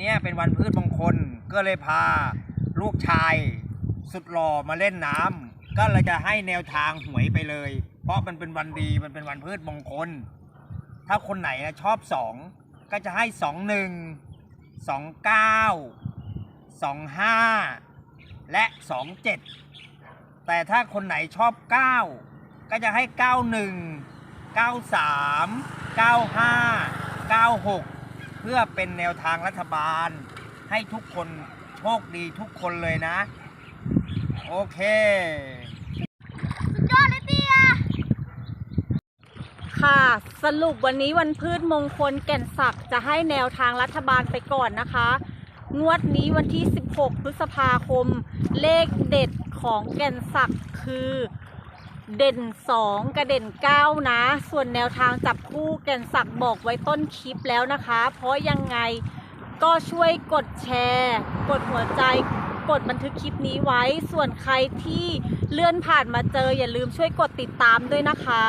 เนี้ยเป็นวันพืชมงคล ก็เลยพาลูกชาย สุดหล่อมาเล่นน้ำก็เลยจะให้แนวทางหวยไปเลย เพราะมันเป็นวันดีมันเป็นวันพืชมงคล ถ้าคนไหนนะชอบสองก็จะให้สองหนึ่งสองเก้าสองห้าและสองเจ็ดแต่ถ้าคนไหนชอบเก้าก็จะให้เก้าหนึ่งเก้าสามเก้าห้าเก้าหก เพื่อเป็นแนวทางรัฐบาล ให้ทุกคนโชคดีทุกคนเลยนะ โอเค สุดยอดเลยเตี้ยค่ะ สรุปวันนี้วันพืชมงคลแก่นศักดิ์จะให้แนวทางรัฐบาลไปก่อนนะคะ งวดนี้วันที่ 16 พฤษภาคม เลขเด็ดของแก่นศักดิ์คือ เด่น 2 กระเด่น 9 นะ ส่วนแนวทางจับคู่แก่นศักดิ์บอกไว้ต้นคลิปแล้วนะคะ เพราะยังไงก็ช่วยกดแชร์ กดหัวใจกดบันทึกคลิปนี้ไว้ ส่วนใครที่เลื่อนผ่านมาเจออย่าลืมช่วยกดติดตามด้วยนะคะ